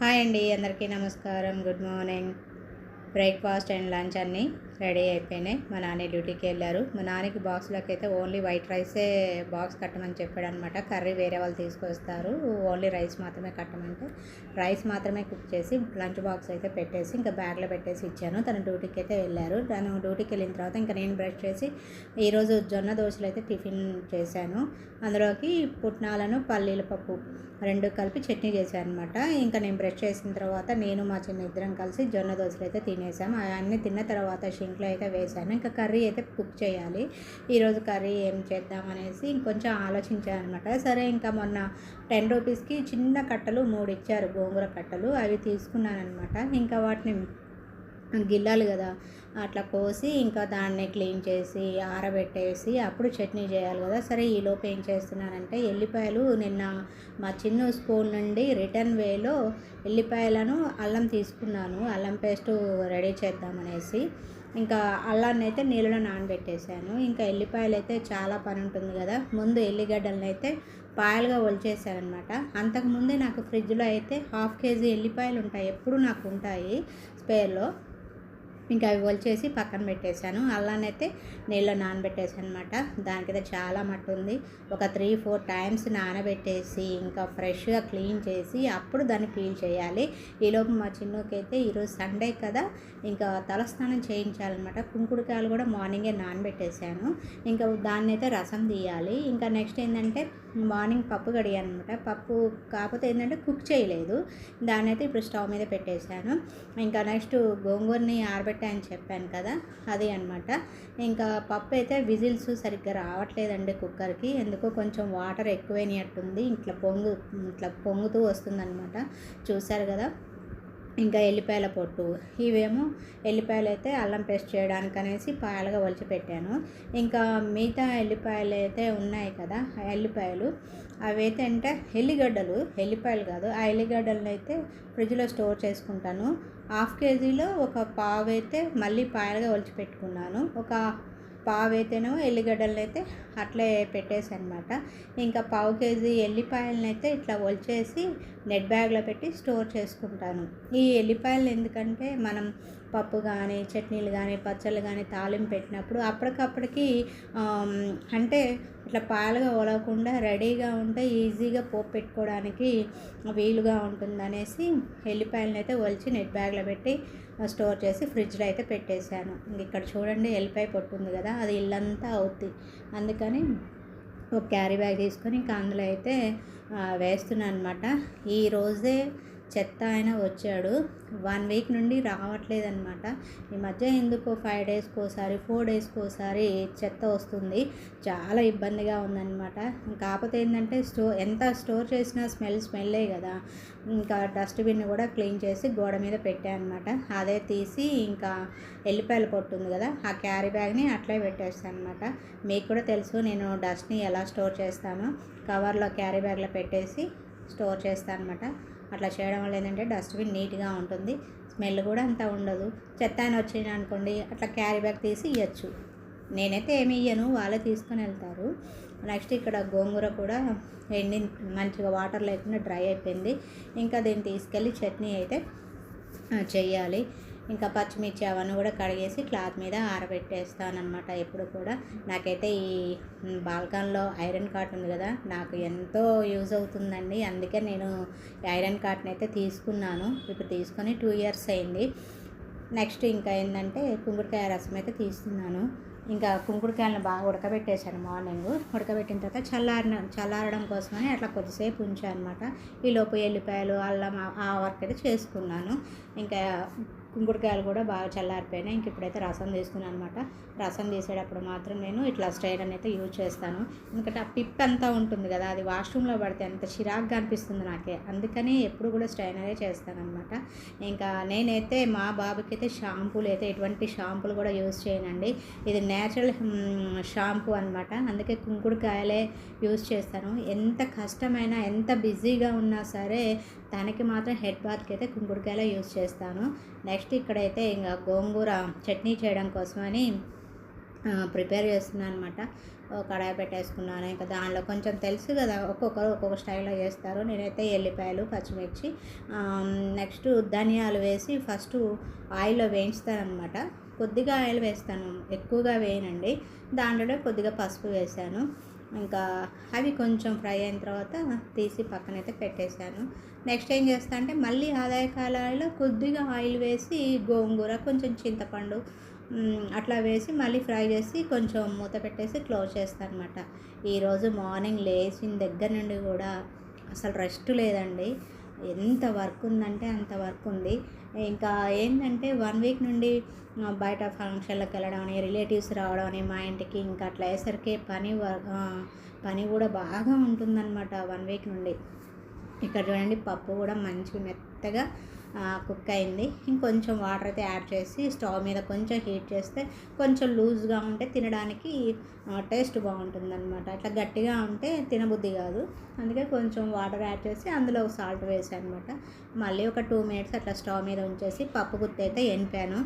Hi అండి అందరికీ నమస్కారం. Good morning. Breakfast and lunch అన్నీ రెడీ అయిపోయినాయి. మా నాన్న డ్యూటీకి వెళ్ళారు. మా నాన్నకి బాక్స్లోకి అయితే ఓన్లీ వైట్ రైసే బాక్స్ కట్టమని చెప్పాడు అనమాట కర్రీ వేరే వాళ్ళు తీసుకొస్తారు. ఓన్లీ రైస్ మాత్రమే కట్టమంటే రైస్ మాత్రమే కుక్ చేసి లంచ్ బాక్స్ అయితే పెట్టేసి ఇంకా బ్యాగ్లో పెట్టేసి ఇచ్చాను. తను డ్యూటీకి అయితే వెళ్ళారు. తను డ్యూటీకి వెళ్ళిన తర్వాత ఇంకా నేను బ్రష్ చేసి ఈరోజు జొన్న దోశలు అయితే టిఫిన్ చేశాను. అందులోకి పుట్నాలను పల్లీల పప్పు రెండు కలిపి చట్నీ చేశాను అనమాట ఇంకా నేను బ్రష్ చేసిన తర్వాత నేను మా చిన్న ఇద్దరం కలిసి జొన్న దోశలు అయితే తినేసాము అవన్నీ తిన్న తర్వాత షింక్లో అయితే వేసాను. ఇంకా కర్రీ అయితే కుక్ చేయాలి. ఈరోజు కర్రీ ఏం చేద్దాం అనేసి ఇంకొంచెం ఆలోచించాను అనమాట సరే ఇంకా మొన్న టెన్ రూపీస్కి చిన్న కట్టలు మూడు ఇచ్చారు. గోంగూర కట్టలు అవి తీసుకున్నాను అనమాట ఇంకా వాటిని గిల్లాలి కదా. అట్లా కోసి ఇంకా దాన్ని క్లీన్ చేసి ఆరబెట్టేసి అప్పుడు చట్నీ చేయాలి కదా. సరే ఈలోపు ఏం చేస్తున్నానంటే ఎల్లిపాయలు నిన్న మా చిన్న స్కూల్ నుండి రిటర్న్ వేలో ఎల్లిపాయలను అల్లం తీసుకున్నాను. అల్లం పేస్ట్ రెడీ చేద్దామనేసి ఇంకా అల్లాన్ని అయితే నీళ్ళలో నానబెట్టేశాను. ఇంకా ఎల్లిపాయలు అయితే చాలా పని ఉంటుంది కదా. ముందు ఎల్లిగడ్డలను అయితే పాయలుగా ఒలిచేసానమాట అంతకుముందే నాకు ఫ్రిడ్జ్లో అయితే హాఫ్ కేజీ ఎల్లిపాయలు ఉంటాయి. ఎప్పుడు నాకు ఉంటాయి స్పేర్లో. ఇంకా అవి వచ్చేసి పక్కన పెట్టేశాను. అల్లానైతే నీళ్ళలో నానబెట్టేసాను అనమాట దానికైతే చాలా మట్టు ఉంది. ఒక త్రీ ఫోర్ టైమ్స్ నానబెట్టేసి ఇంకా ఫ్రెష్గా క్లీన్ చేసి అప్పుడు దాన్ని పీల్ చేయాలి. ఈలోపు మా చిన్నకైతే ఈరోజు సండే కదా ఇంకా తలస్నానం చేయించాలన్నమాట. కుంకుడుకాయలు కూడా మార్నింగే నానబెట్టేశాను. ఇంకా దాన్ని అయితే రసం తీయాలి. ఇంకా నెక్స్ట్ ఏంటంటే మార్నింగ్ పప్పు కడిగాను అనమాట పప్పు కాకపోతే ఏంటంటే కుక్ చేయలేదు. దాన్ని అయితే ఇప్పుడు స్టవ్ మీద పెట్టేశాను. ఇంకా నెక్స్ట్ గోంగూరని అని చెప్పాను కదా అది అనమాట ఇంకా పప్పు అయితే విజిల్స్ సరిగ్గా రావట్లేదండి కుక్కర్కి. ఎందుకో కొంచెం వాటర్ ఎక్కువైనట్టుంది. ఇట్లా పొంగు ఇట్లా పొంగుతూ వస్తుందన్నమాట. చూశారు కదా? ఇంకా ఎల్లిపాయల పొట్టు. ఇవేమో ఎల్లిపాయలు అయితే అల్లం పేస్ట్ చేయడానికి అనేసి పాయలుగా వలిచిపెట్టాను ఇంకా మిగతా ఎల్లిపాయలు అయితే ఉన్నాయి కదా ఎల్లిపాయలు. అవి అయితే అంటే ఎల్లిగడ్డలు ఎల్లిపాయలు కాదు ఆ ఎల్లిగడ్డలను అయితే ఫ్రిడ్జ్లో స్టోర్ చేసుకుంటాను. హాఫ్ కేజీలో ఒక పావు అయితే మళ్ళీ పాయలుగా వలిచిపెట్టుకున్నాను ఒక పావైతేనేమో ఎల్లిగడ్డలనైతే ఎల్లిగడ్డలను అయితే అట్లే పెట్టేసి అనమాట ఇంకా పావు కేజీ ఎల్లిపాయలను అయితే ఇట్లా ఒలిచేసి నెట్ బ్యాగ్లో పెట్టి స్టోర్ చేసుకుంటాను. ఈ ఎల్లిపాయలు ఎందుకంటే మనం పప్పు కానీ చట్నీలు కానీ పచ్చళ్ళు కానీ తాలింపు పెట్టినప్పుడు అప్పటికప్పటికి అంటే ఇట్లా పాలుగా ఒలవకుండా రెడీగా ఉంటే ఈజీగా పోపు పెట్టుకోవడానికి వీలుగా ఉంటుందనేసి ఎల్లిపాయలను అయితే ఒలిచి నెట్ బ్యాగ్లో పెట్టి స్టోర్ చేసి ఫ్రిడ్జ్లో అయితే పెట్టేశాను. ఇక్కడ చూడండి ఎల్లిపాయ పొట్టుంది కదా అది ఇల్లంతా అవుద్ది. అందుకని ఒక క్యారీ బ్యాగ్ తీసుకొని ఇంకా అందులో అయితే వేస్తున్నాను అనమాట ఈరోజే చెత్త ఆయన వచ్చాడు. వన్ వీక్ నుండి రావట్లేదనమాట ఈ మధ్య ఎందుకో ఫైవ్ డేస్కి ఒకసారి ఫోర్ డేస్కి ఒకసారి చెత్త వస్తుంది. చాలా ఇబ్బందిగా ఉందన్నమాట. కాకపోతే ఏంటంటే స్టోర్ ఎంత స్టోర్ చేసినా స్మెల్ స్మెల్లే కదా. ఇంకా డస్ట్బిన్ కూడా క్లీన్ చేసి గోడ మీద పెట్టాను అనమాట అదే తీసి ఇంకా ఎల్లిపాయలు పొట్టుంది కదా ఆ క్యారీ బ్యాగ్ని అట్లే పెట్టేస్తాను అనమాట మీకు కూడా తెలుసు నేను డస్ట్ని ఎలా స్టోర్ చేస్తానో. కవర్లో క్యారీ బ్యాగ్లో పెట్టేసి స్టోర్ చేస్తాను అనమాట అట్లా చేయడం వల్ల ఏంటంటే డస్ట్బిన్ నీట్గా ఉంటుంది. స్మెల్ కూడా అంత ఉండదు. చెత్త అని వచ్చింది అనుకోండి అట్లా క్యారీ బ్యాగ్ తీసి ఇవ్వచ్చు నేనైతే ఏమి ఇయ్యను వాళ్ళే తీసుకొని వెళ్తారు. నెక్స్ట్ ఇక్కడ గోంగూర కూడా ఎండి మంచిగా వాటర్ లేకుండా డ్రై అయిపోయింది. ఇంకా దీన్ని తీసుకెళ్ళి చట్నీ అయితే చెయ్యాలి. ఇంకా పచ్చిమిర్చి అవన్నీ కూడా కడిగేసి క్లాత్ మీద ఆరబెట్టేస్తాను అనమాట ఎప్పుడు కూడా. నాకైతే ఈ బాల్కాన్లో ఐరన్ కాట్ ఉంది కదా నాకు ఎంతో యూజ్ అవుతుందండి. అందుకే నేను ఐరన్ కాట్ని అయితే తీసుకున్నాను. ఇప్పుడు తీసుకొని టూ ఇయర్స్ అయింది. నెక్స్ట్ ఇంకా ఏంటంటే కుంకుడుకాయ రసం అయితే తీస్తున్నాను. ఇంకా కుంకుడుకాయలను బాగా ఉడకబెట్టేశాను మార్నింగ్. ఉడకబెట్టిన తర్వాత చల్లారిన చల్లారడం కోసమని అట్లా కొద్దిసేపు ఉంచాను అనమాట ఈలోపు ఎల్లిపాయలు అల్లం ఆ వర్క్ అయితే చేసుకున్నాను. ఇంకా కుంకుడుకాయలు కూడా బాగా చల్లారిపోయినాయి. ఇంక ఇప్పుడైతే రసం తీస్తున్నాను అనమాట రసం తీసేటప్పుడు మాత్రం నేను ఇట్లా స్ట్రైనర్ అయితే యూజ్ చేస్తాను. ఎందుకంటే ఆ పిప్ అంతా ఉంటుంది కదా అది వాష్రూమ్లో పడితే అంత చిరాగ్గా అనిపిస్తుంది నాకే. అందుకని ఎప్పుడు కూడా స్ట్రైనరే చేస్తాను అనమాట ఇంకా నేనైతే మా బాబుకి అయితే షాంపూలు అయితే ఎటువంటి షాంపూలు కూడా యూజ్ చేయనండి. ఇది నేచురల్ షాంపూ అనమాట అందుకే కుంకుడుకాయలే యూజ్ చేస్తాను. ఎంత కష్టమైనా ఎంత బిజీగా ఉన్నా సరే దానికి మాత్రం హెడ్ బాత్కి అయితే కుంకుడుకాయలో యూజ్ చేస్తాను. నెక్స్ట్ ఇక్కడైతే ఇంకా గోంగూర చట్నీ చేయడం కోసమని ప్రిపేర్ చేస్తున్నాను అనమాట కడాయి పెట్టేసుకున్నాను. ఇంకా దానిలో కొంచెం తెలుసు కదా ఒక్కొక్కరు ఒక్కొక్క స్టైల్లో చేస్తారు. నేనైతే ఎల్లిపాయలు పచ్చిమిర్చి నెక్స్ట్ ధనియాలు వేసి ఫస్ట్ ఆయిల్లో వేయించుతానమాట కొద్దిగా ఆయిల్ వేస్తాను ఎక్కువగా వేయనండి. దాంట్లోనే కొద్దిగా పసుపు వేసాను ఇంకా అవి కొంచెం ఫ్రై అయిన తర్వాత తీసి పక్కనైతే పెట్టేశాను. నెక్స్ట్ ఏం చేస్తా అంటే మళ్ళీ ఆదాయ కాలాల్లో కొద్దిగా ఆయిల్ వేసి గోంగూర కొంచెం చింతపండు అట్లా వేసి మళ్ళీ ఫ్రై చేసి కొంచెం మూత పెట్టేసి క్లోజ్ చేస్తాను అనమాట ఈరోజు మార్నింగ్ లేచిన దగ్గర నుండి కూడా అసలు రెస్ట్ లేదండి. ఎంత వర్క్ ఉందంటే అంత వర్క్ ఉంది. ఇంకా ఏంటంటే వన్ వీక్ నుండి బయట ఫంక్షన్లకు వెళ్ళడం అని రిలేటివ్స్ రావడం అని మా ఇంటికి ఇంకా అట్లా అయ్యేసరికి పని పని కూడా బాగా ఉంటుందన్నమాట వన్ వీక్ నుండి. ఇక్కడ చూడండి పప్పు కూడా మంచిగా మెత్తగా కుక్ అయింది. ఇంకొంచెం వాటర్ అయితే యాడ్ చేసి స్టవ్ మీద కొంచెం హీట్ చేస్తే కొంచెం లూజ్గా ఉంటే తినడానికి టేస్ట్ బాగుంటుంది అనమాట అట్లా గట్టిగా ఉంటే తినబుద్ధి కాదు. అందుకే కొంచెం వాటర్ యాడ్ చేసి అందులో సాల్ట్ వేసాను అనమాట మళ్ళీ ఒక టూ మినిట్స్ అట్లా స్టవ్ మీద ఉంచేసి పప్పు గుత్తి అయితే ఎనిపాను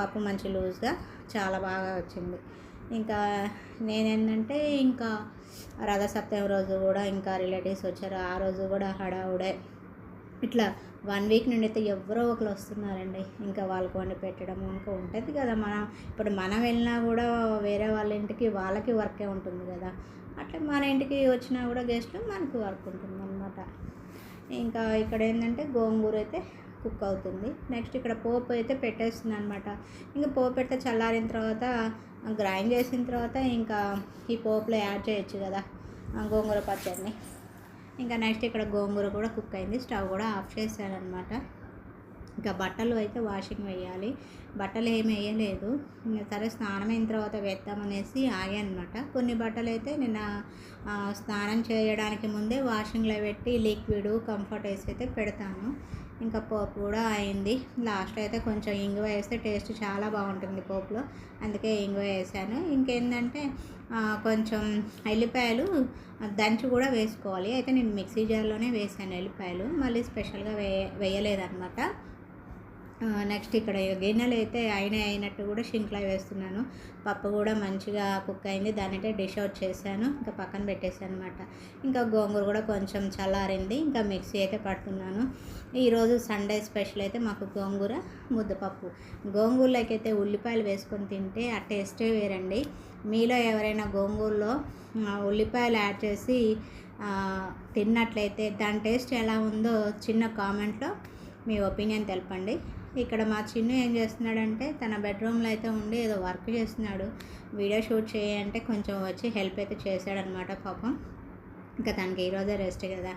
పప్పు మంచి లూజ్గా చాలా బాగా వచ్చింది. ఇంకా నేనేంటంటే ఇంకా రథసప్తమి రోజు కూడా ఇంకా రిలేటివ్స్ వచ్చారు. ఆ రోజు కూడా హడావుడే ఇట్లా వన్ వీక్ నుండి అయితే ఎవరో ఒకరు వస్తున్నారండి. ఇంకా వాళ్ళకి వండి పెట్టడం ఇంకా ఉంటుంది కదా మనం. ఇప్పుడు మనం వెళ్ళినా కూడా వేరే వాళ్ళ ఇంటికి వాళ్ళకి వర్కే ఉంటుంది కదా. అట్లా మన ఇంటికి వచ్చినా కూడా గెస్ట్లు మనకు వర్క్ ఉంటుంది అనమాట ఇంకా ఇక్కడ ఏంటంటే గోంగూర అయితే కుక్ అవుతుంది. నెక్స్ట్ ఇక్కడ పోపు అయితే పెట్టేస్తుంది అనమాట ఇంకా పోపు పెడితే చల్లారిన తర్వాత గ్రైండ్ చేసిన తర్వాత ఇంకా ఈ పోపులో యాడ్ చేయొచ్చు కదా గోంగూర పచ్చడిని. ఇంకా నెక్స్ట్ ఇక్కడ గోంగూర కూడా కుక్ అయింది. స్టవ్ కూడా ఆఫ్ చేశాను అనమాట ఇంకా బట్టలు అయితే వాషింగ్ వేయాలి. బట్టలు ఏమి వేయలేదు. ఇంకా సరే స్నానం అయిన తర్వాత వేద్దామనేసి ఆగానమాట కొన్ని బట్టలు అయితే నిన్న స్నానం చేయడానికి ముందే వాషింగ్లో పెట్టి లిక్విడ్ కంఫర్ట్ వేసి అయితే పెడతాను. ఇంకా పోపు కూడా అయింది. లాస్ట్ అయితే కొంచెం ఇంగువ వేస్తే టేస్ట్ చాలా బాగుంటుంది పోపులో. అందుకే ఇంగువ వేసాను. ఇంకేంటంటే కొంచెం ఎల్లిపాయలు దంచి కూడా వేసుకోవాలి. అయితే నేను మిక్సీ జార్లోనే వేసాను ఎల్లిపాయలు. మళ్ళీ స్పెషల్గా వేయ వేయలేదన్నమాట. నెక్స్ట్ ఇక్కడ గిన్నెలు అయితే అయిన అయినట్టు కూడా షింక్లో వేస్తున్నాను. పప్పు కూడా మంచిగా కుక్ అయింది. దాన్నైతే అయితే డిష్ అవుట్ చేశాను. ఇంకా పక్కన పెట్టేసాను అనమాట ఇంకా గోంగూర కూడా కొంచెం చల్లారింది. ఇంకా మిక్సీ అయితే పడుతున్నాను. ఈరోజు సండే స్పెషల్ అయితే మాకు గోంగూర ముద్దపప్పు. గోంగూరలోకి అయితే ఉల్లిపాయలు వేసుకొని తింటే ఆ టేస్టే వేరండి. మీలో ఎవరైనా గోంగూరలో ఉల్లిపాయలు యాడ్ చేసి తిన్నట్లయితే దాని టేస్ట్ ఎలా ఉందో చిన్న కామెంట్లో మీ ఒపీనియన్ తెలపండి. ఇక్కడ మా చిన్ను ఏం చేస్తున్నాడంటే తన బెడ్రూమ్లో అయితే ఉండి ఏదో వర్క్ చేస్తున్నాడు. వీడియో షూట్ చేయంటే కొంచెం వచ్చి హెల్ప్ అయితే చేశాడనమాట పాపం. ఇంకా తనకి ఈరోజే రెస్ట్ కదా.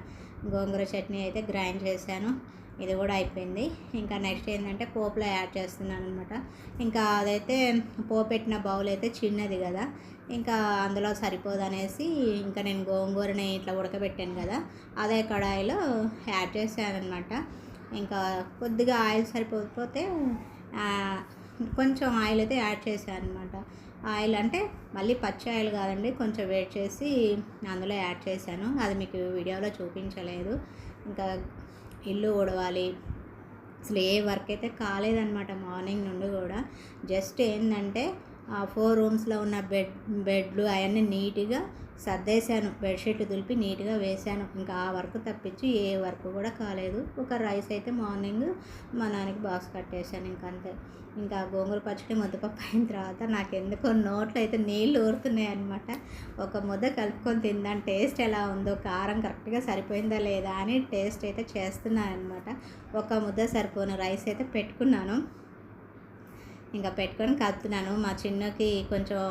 గోంగూర చట్నీ అయితే గ్రైండ్ చేశాను. ఇది కూడా అయిపోయింది. ఇంకా నెక్స్ట్ ఏంటంటే పోపులో యాడ్ చేస్తున్నాను అనమాట ఇంకా అదైతే పోపు పెట్టిన బౌల్ అయితే చిన్నది కదా. ఇంకా అందులో సరిపోదనేసి ఇంకా నేను గోంగూరని ఇట్లా ఉడకబెట్టాను కదా. అదే కడాయిలో యాడ్ చేశాను అనమాట ఇంకా కొద్దిగా ఆయిల్ సరిపోతే కొంచెం ఆయిల్ అయితే యాడ్ చేశాను అనమాట ఆయిల్ అంటే మళ్ళీ పచ్చి ఆయిల్ కాదండి కొంచెం వేడి చేసి అందులో యాడ్ చేశాను. అది మీకు వీడియోలో చూపించలేదు. ఇంకా ఇల్లు ఉడవాలి అసలు ఏ వర్క్ అయితే కాలేదన్నమాట మార్నింగ్ నుండి కూడా. జస్ట్ ఏంటంటే ఫోర్ రూమ్స్లో ఉన్న బెడ్ బెడ్లు అవన్నీ నీట్గా సర్దేశాను. బెడ్షీట్ దులిపి నీట్గా వేశాను. ఇంకా ఆ వర్క్ తప్పించి ఏ వర్క్ కూడా కాలేదు. ఒక రైస్ అయితే మార్నింగ్ మా నాన్నకి బాక్స్ కట్టేశాను ఇంకంతే. అంతే ఇంకా గోంగూర పచ్చడి ముద్దపప్పు అయిన తర్వాత నాకు ఎందుకో నోట్లో అయితే నీళ్ళు ఊరుతున్నాయి అనమాట ఒక ముద్ద కలుపుకొని తిందాం. టేస్ట్ ఎలా ఉందో కారం కరెక్ట్గా సరిపోయిందా లేదా అని టేస్ట్ అయితే చేస్తున్నాను అనమాట ఒక ముద్ద సరిపోను రైస్ అయితే పెట్టుకున్నాను. ఇంకా పెట్టుకొని కలుపుతున్నాను మా చిన్నకి కొంచెం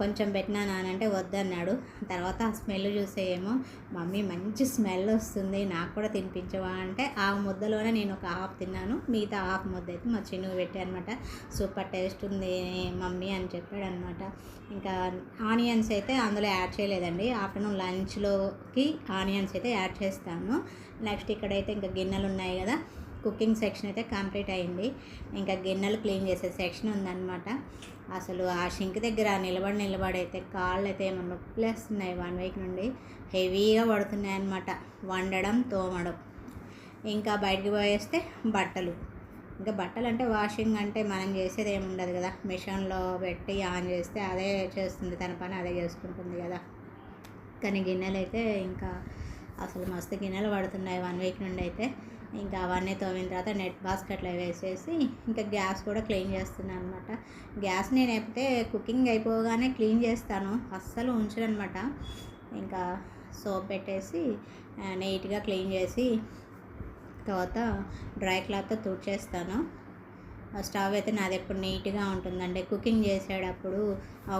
కొంచెం పెట్టినా నానంటే వద్దన్నాడు. తర్వాత ఆ స్మెల్ చూసేయేమో మమ్మీ మంచి స్మెల్ వస్తుంది నాకు కూడా తినిపించవా? అంటే ఆ ముద్దలోనే నేను ఒక హాఫ్ తిన్నాను. మిగతా హాఫ్ ముద్ద అయితే మా చిన్ను పెట్టానమాట సూపర్ టేస్ట్ ఉంది మమ్మీ అని చెప్పాడు అనమాట ఇంకా ఆనియన్స్ అయితే అందులో యాడ్ చేయలేదండి. ఆఫ్టర్నూన్ లంచ్లోకి ఆనియన్స్ అయితే యాడ్ చేస్తాను. నెక్స్ట్ ఇక్కడైతే ఇంకా గిన్నెలు ఉన్నాయి కదా కుకింగ్ సెక్షన్ అయితే కంప్లీట్ అయింది. ఇంకా గిన్నెలు క్లీన్ చేసే సెక్షన్ ఉందన్నమాట. అసలు ఆ షింక్ దగ్గర నిలబడి నిలబడి అయితే కాళ్ళు అయితే ఏమో నొప్పులేస్తున్నాయి వన్ వీక్ నుండి. హెవీగా పడుతున్నాయి అన్నమాట. వండడం తోమడం. ఇంకా బయటికి పోయేస్తే బట్టలు. ఇంకా బట్టలు అంటే వాషింగ్ అంటే మనం చేసేది ఏమి ఉండదు కదా. మిషన్లో పెట్టి ఆన్ చేస్తే అదే చేస్తుంది. తన పని అదే చేసుకుంటుంది కదా. కానీ గిన్నెలు అయితే ఇంకా అసలు మస్తు గిన్నెలు పడుతున్నాయి వన్ వీక్ నుండి అయితే. ఇంకా అవన్నీ తోమిన తర్వాత నెట్ బాస్కెట్లో వేసేసి ఇంకా గ్యాస్ కూడా క్లీన్ చేస్తున్నాను అనమాట గ్యాస్ నేను ఎప్పితే కుకింగ్ అయిపోగానే క్లీన్ చేస్తాను. అస్సలు ఉంచను అనమాట ఇంకా సోప్ పెట్టేసి నీట్గా క్లీన్ చేసి తర్వాత డ్రై క్లాత్తో తుడిచేస్తాను. స్టవ్ అయితే నాది ఎప్పుడు నీట్గా ఉంటుందండి. కుకింగ్ చేసేటప్పుడు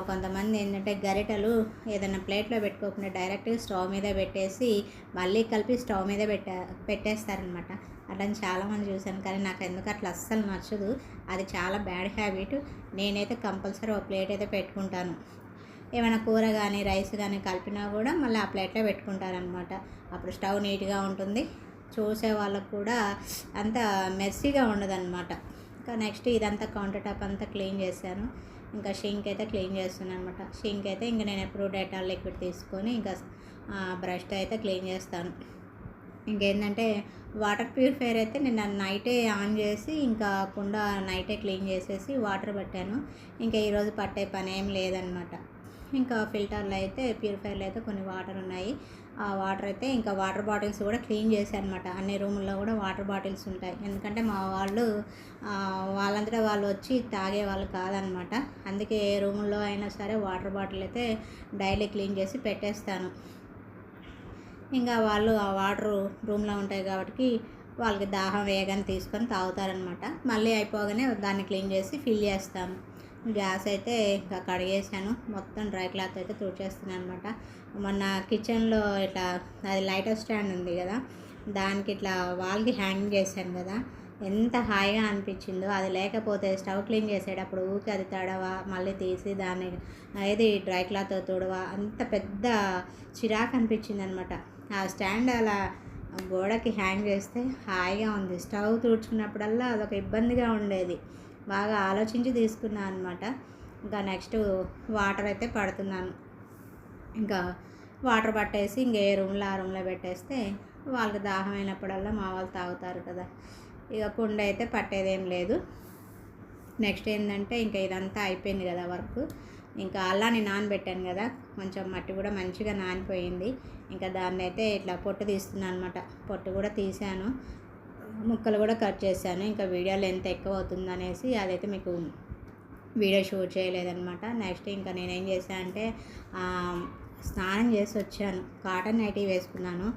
కొంతమంది ఏంటంటే గరిటలు ఏదైనా ప్లేట్లో పెట్టుకోకుండా డైరెక్ట్గా స్టవ్ మీద పెట్టేసి మళ్ళీ కలిపి స్టవ్ మీద పెట్టే పెట్టేస్తారనమాట. అట్లని చాలామంది చూశాను. కానీ నాకు ఎందుకు అట్లా అస్సలు నచ్చదు. అది చాలా బ్యాడ్ హ్యాబిట్. నేనైతే కంపల్సరీ ఒక ప్లేట్ అయితే పెట్టుకుంటాను. ఏమైనా కూర కానీ రైస్ కానీ కలిపినా కూడా మళ్ళీ ఆ ప్లేట్లో పెట్టుకుంటారనమాట. అప్పుడు స్టవ్ నీట్గా ఉంటుంది. చూసే వాళ్ళకు కూడా అంత మెస్సీగా ఉండదన్నమాట ఇంకా నెక్స్ట్ ఇదంతా కౌంటర్ టాప్ అంతా క్లీన్ చేశాను. ఇంకా షింక్ అయితే క్లీన్ చేస్తున్నాను అనమాట షింక్ అయితే ఇంకా నేను ఎప్పుడు డెటాల్ లిక్విడ్ తీసుకొని ఇంకా బ్రష్తో అయితే క్లీన్ చేస్తాను. ఇంకేంటంటే వాటర్ ప్యూరిఫైయర్ అయితే నేను నైటే ఆన్ చేసి ఇంకా కుండ నైటే క్లీన్ చేసేసి వాటర్ పట్టాను. ఇంకా ఈరోజు పట్టే పని ఏం లేదనమాట ఇంకా ఫిల్టర్లో అయితే ప్యూరిఫైర్లో అయితే కొన్ని వాటర్ ఉన్నాయి. ఆ వాటర్ అయితే ఇంకా వాటర్ బాటిల్స్ కూడా క్లీన్ చేశాను అనమాట అన్ని రూముల్లో కూడా వాటర్ బాటిల్స్ ఉంటాయి. ఎందుకంటే మా వాళ్ళు వాళ్ళంతటా వాళ్ళు వచ్చి తాగే వాళ్ళు కాదనమాట అందుకే ఏ రూముల్లో అయినా సరే వాటర్ బాటిల్ అయితే డైలీ క్లీన్ చేసి పెట్టేస్తాను. ఇంకా వాళ్ళు ఆ వాటర్ రూమ్లో ఉంటాయి కాబట్టి వాళ్ళకి దాహం వేగాన్ని తీసుకొని తాగుతారనమాట మళ్ళీ అయిపోగానే దాన్ని క్లీన్ చేసి ఫిల్ చేస్తాను. గ్యాస్ అయితే ఇంకా కడిగేసాను. మొత్తం డ్రై క్లాత్ అయితే తుడిచేస్తున్నాను అనమాట మొన్న కిచెన్లో ఇట్లా అది లైటర్ స్టాండ్ ఉంది కదా దానికి ఇట్లా వాల్కి హ్యాంగ్ చేశాను కదా ఎంత హాయిగా అనిపించిందో. అది లేకపోతే స్టవ్ క్లీన్ చేసేటప్పుడు ఊరికి అది తడవా మళ్ళీ తీసి దాన్ని ఏది డ్రై క్లాత్ తుడవా అంత పెద్ద చిరాకు అనిపించింది అనమాట ఆ స్టాండ్ అలా గోడకి హ్యాంగ్ చేస్తే హాయిగా ఉంది. స్టవ్ తుడుచుకున్నప్పుడల్లా అదొక ఇబ్బందిగా ఉండేది. బాగా ఆలోచించి తీసుకున్నాను అనమాట ఇంకా నెక్స్ట్ వాటర్ అయితే పడుతున్నాను. ఇంకా వాటర్ పట్టేసి ఇంకా ఏ రూమ్లో ఆ రూమ్లో పెట్టేస్తే వాళ్ళకి దాహం అయినప్పుడల్లా మా వాళ్ళు తాగుతారు కదా. ఇక కుండ అయితే పట్టేదేం లేదు. నెక్స్ట్ ఏంటంటే ఇంకా ఇదంతా అయిపోయింది కదా వర్క్. ఇంకా అల్లాన్ని నానబెట్టాను కదా. కొంచెం మట్టి కూడా మంచిగా నానిపోయింది. ఇంకా దాన్ని అయితే ఇట్లా పొట్టు తీస్తున్నాను అనమాట పొట్టు కూడా తీసాను ముక్కలు కూడా కట్ చేశాను. ఇంకా వీడియో లెంత్ ఎక్కువ అవుతుంది అనేసి అదైతే మీకు వీడియో షూట్ చేయలేదనమాట నెక్స్ట్ ఇంకా నేనేం చేశాను అంటే స్నానం చేసి వచ్చాను. కాటన్ నైటీ వేసుకున్నాను.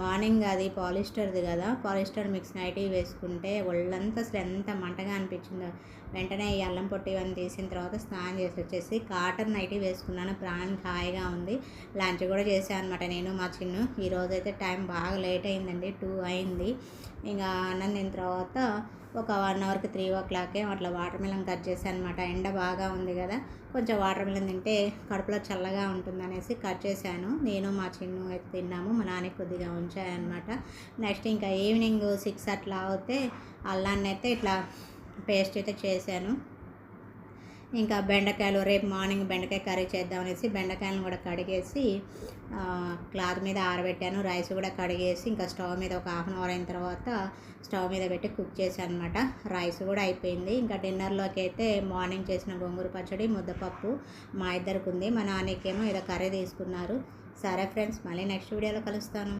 మార్నింగ్ అది పాలిస్టర్ది కదా పాలిస్టర్ మిక్స్ నైటీ వేసుకుంటే ఒళ్ళంతా అసలు ఎంత మంటగా అనిపించిందో. వెంటనే ఈ అల్లం పొట్టి ఇవన్నీ తీసిన తర్వాత స్నానం చేసి వచ్చేసి కాటన్ నైటీ వేసుకున్నాను. ప్రాణం హాయిగా ఉంది. లంచ్ కూడా చేశాను అనమాట నేను మా చిన్ను. ఈరోజు అయితే టైం బాగా లేట్ అయిందండి టూ అయింది. ఇంకా అన్నం తిన్న తర్వాత ఒక వన్ అవర్కి త్రీ ఓ క్లాకే అట్లా వాటర్ మిలన్ కట్ చేశాను అనమాట ఎండ బాగా ఉంది కదా కొంచెం వాటర్ మిలన్ తింటే కడుపులో చల్లగా ఉంటుంది అనేసి కట్ చేశాను. నేను మా చిన్ను అయితే తిన్నాము మా నాన్నకి కొద్దిగా ఉంచాయన్నమాట నెక్స్ట్ ఇంకా ఈవినింగ్ సిక్స్ అట్లా అవుతే అల్లాన్ని అయితే ఇట్లా పేస్ట్ అయితే చేశాను. ఇంకా బెండకాయలు రేపు మార్నింగ్ బెండకాయ కర్రీ చేద్దాం అనేసి బెండకాయలను కూడా కడిగేసి క్లాత్ మీద ఆరబెట్టాను. రైస్ కూడా కడిగేసి ఇంకా స్టవ్ మీద ఒక హాఫ్ అన్ అవర్ అయిన తర్వాత స్టవ్ మీద పెట్టి కుక్ చేశాను అనమాట రైస్ కూడా అయిపోయింది. ఇంకా డిన్నర్లోకి అయితే మార్నింగ్ చేసిన గోంగూర పచ్చడి ముద్దపప్పు మా ఇద్దరికి ఉంది. మా నాన్నకేమో ఏదో కర్రీ తీసుకున్నారు. సరే ఫ్రెండ్స్ మళ్ళీ నెక్స్ట్ వీడియోలో కలుస్తాను.